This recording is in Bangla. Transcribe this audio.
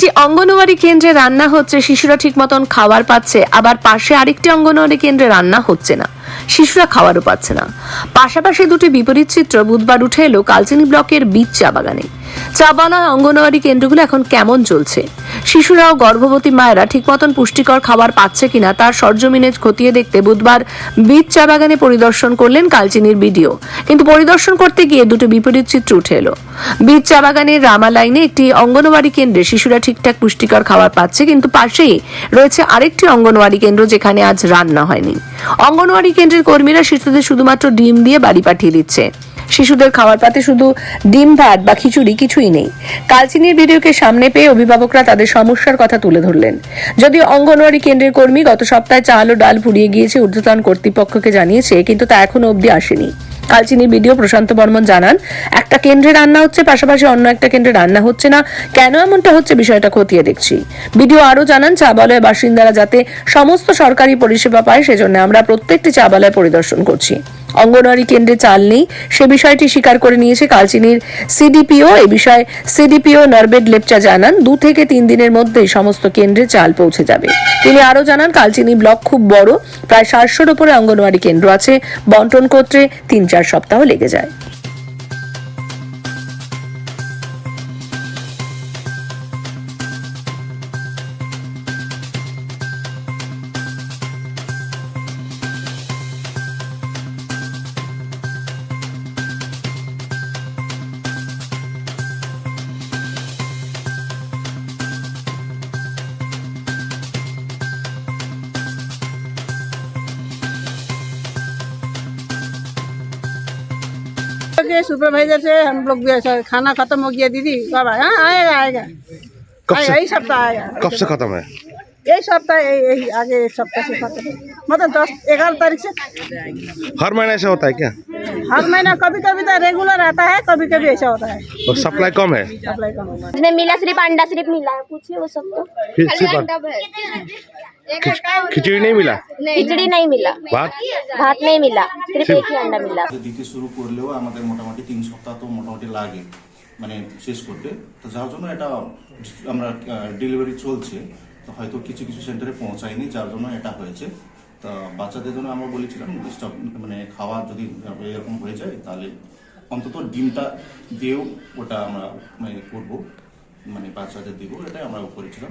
একটি অঙ্গনওয়াড়ি কেন্দ্রে রান্না হচ্ছে, শিশুরা ঠিক মতন খাবার পাচ্ছে, আবার পাশে আরেকটি অঙ্গনওয়াড়ি কেন্দ্রে রান্না হচ্ছে না, শিশুরা খাওয়ারও পাচ্ছে না। পাশাপাশি দুটি বিপরীত চিত্র বুধবার উঠে এলো, কালচিনি ব্লকের বীজ চা বাগানে। চাবানা অঙ্গনওয়াড়ি কেন্দ্রগুলো এখন কেমন চলছে? শিশুরা ও গর্ভবতী মায়েরা ঠিক মতন পুষ্টিকর খাবার পাচ্ছে কিনা তার সরজমিনে খতিয়ে দেখতে বুধবার বীজ চা বাগানে পরিদর্শন করলেন কালচিনির বিডিও। কিন্তু পরিদর্শন করতে গিয়ে দুটো বিপরীত চিত্র উঠে এলো। বীজ চা বাগানের রামা লাইনে একটি অঙ্গনওয়াড়ি কেন্দ্রে শিশুরা ঠিকঠাক পুষ্টিকর খাবার পাচ্ছে, কিন্তু পাশেই রয়েছে আরেকটি অঙ্গনওয়াড়ি কেন্দ্র যেখানে আজ রান্না হয়নি। অঙ্গনওয়াড়ি কেন্দ্রের কর্মীরা শিশুদের শুধুমাত্র ডিম দিয়ে বাড়ি পাঠিয়ে দিচ্ছে। শিশুদের খাওয়ার পাতে শুধু ডিম, ভাত বা খিচুড়ি কিছুই নেই। কালচিনির ভিডিওকে সামনে পেয়ে অভিভাবকরা তাদের সমস্যার কথা তুলে ধরলেন। যদিও অঙ্গনওয়াড়ি কেন্দ্রের কর্মী গত সপ্তাহে চাল ও ডাল ফুরিয়ে গিয়েছে ঊর্ধ্বতন কর্তৃপক্ষকে জানিয়েছে, কিন্তু তা এখনও অবধি আসেনি। কালচিনির ভিডিও প্রশান্ত বর্মন জানান, একটা কেন্দ্রে রান্না হচ্ছে, পাশাপাশি অন্য একটা কেন্দ্রে রান্না হচ্ছে না। কেন এমনটা হচ্ছে বিষয়টা খতিয়ে দেখছি। ভিডিও আরও জানান, চাবালয়ের বাসিন্দারা যাতে সমস্ত সরকারি পরিষেবা পায়, সেজন্য আমরা প্রত্যেকটি চাবালয় পরিদর্শন করছি। অঙ্গনওয়াড়ি কেন্দ্রে চাল নেই। সে বিষয়টি স্বীকার করে নিয়েছে কালচিনির সিডিপিও। এ বিষয়ে সিডিপিও নরবেড লেপচা জানান, দু থেকে তিন দিনের মধ্যে সমস্ত কেন্দ্রে চাল পৌঁছে যাবে। তিনি আরও জানান, কালচিনি ব্লক খুব বড়, প্রায় সাতশোর ওপরে অঙ্গনওয়াড়ি কেন্দ্র আছে, বন্টন করতে তিন চার সপ্তাহ লেগে যায়। के सुपरवाइजर से हम लोग भी ऐसा खाना खत्म हो गया दीदी। कब आएगा हाँ आएगा आएगा। कब से? यही सप्ताह आएगा। कब से खत्म है? यही सप्ताह यही आगे एक सप्ताह से खत्म। मतलब दस ग्यारह तारीख से। हर महीने ऐसा होता है क्या? हर महीना कभी कभी तो रेगुलर आता है कभी कभी ऐसा होता है और सप्लाई कम है सप्लाई कम होता है उसमें मिला सिर्फ अंडा सिर्फ मिला है पूछिए वो सबको फिर सिर्फ खिच- खिचड़ी नहीं मिला खिचड़ी नहीं मिला भात भात नहीं मिला सिर्फ एक ही अंडा मिला দিতে শুরু করলেও আমাদের মোটামুটি তিন সপ্তাহ তো মোটামুটি লাগে মানে শেষ করতে তো যার জন্য এটা আমরা ডেলিভারি চলছে তো হয়তো কিছু কিছু সেন্টারে পৌঁছায়নি যার জন্য এটা হয়েছে তা বাচ্চাদের জন্য আমরা বলেছিলাম স্টপ মানে খাওয়া যদি এরকম হয়ে যায়, তাহলে অন্তত ডিমটা দিয়েও ওটা আমরা মানে করব মানে বাচ্চাদের দিব, এটাই আমরা করেছিলাম।